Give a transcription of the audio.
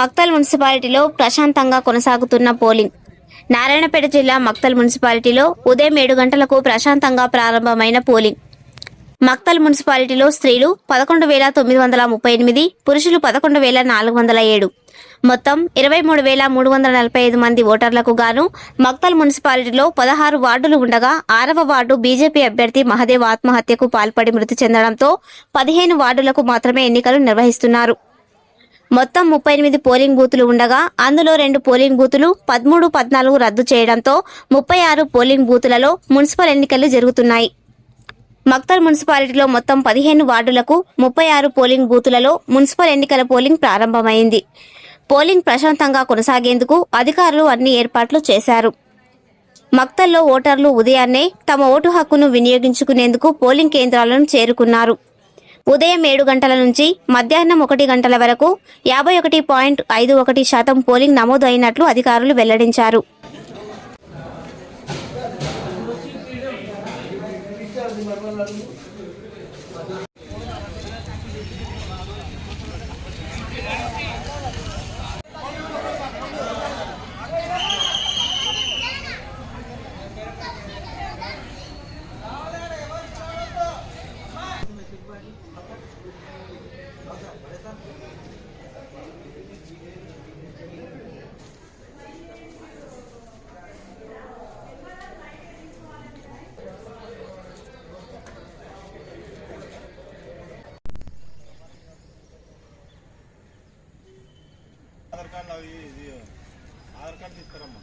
మక్తల్ మున్సిపాలిటీలో ప్రశాంతంగా కొనసాగుతున్న పోలింగ్. నారాయణపేట జిల్లా మక్తల్ మున్సిపాలిటీలో ఉదయం ఏడు గంటలకు ప్రశాంతంగా ప్రారంభమైన పోలింగ్. మక్తల్ మున్సిపాలిటీలో స్త్రీలు పదకొండు వేల తొమ్మిది వందల ముప్పై ఎనిమిది పురుషులు పదకొండు వేల నాలుగు వందల ఏడు. మొత్తం ఇరవై మూడు వేల మూడు వందల నలభై ఐదు మంది ఓటర్లకు గాను మక్తల్ మున్సిపాలిటీలో పదహారు వార్డులు ఉండగా ఆరవ వార్డు బీజేపీ అభ్యర్థి మహదేవ్ ఆత్మహత్యకు పాల్పడి మృతి చెందడంతో పదిహేను వార్డులకు మాత్రమే ఎన్నికలు నిర్వహిస్తున్నారు. మొత్తం ముప్పై ఎనిమిది పోలింగ్ బూతులు ఉండగా అందులో రెండు పోలింగ్ బూతులు పదమూడు పద్నాలుగు రద్దు చేయడంతో ముప్పై ఆరు పోలింగ్ బూతులలో మున్సిపల్ ఎన్నికలు జరుగుతున్నాయి. మక్తల్ మున్సిపాలిటీలో మొత్తం పదిహేను వార్డులకు ముప్పై ఆరు పోలింగ్ బూతులలో మున్సిపల్ ఎన్నికల పోలింగ్ ప్రారంభమైంది. పోలింగ్ ప్రశాంతంగా కొనసాగేందుకు అధికారులు అన్ని ఏర్పాట్లు చేశారు. మక్తల్లో ఓటర్లు ఉదయాన్నే తమ ఓటు హక్కును వినియోగించుకునేందుకు పోలింగ్ కేంద్రాలను చేరుకున్నారు. ఉదయం ఏడు గంటల నుంచి మధ్యాహ్నం ఒకటి గంటల వరకు యాభై ఒకటి పాయింట్ ఐదు ఒకటి శాతం పోలింగ్ నమోదు అయినట్లు అధికారులు వెల్లడించారు. ఆధార్ కార్డు అవి ఇది ఆధార్ కార్డు తీసుకురమ్మా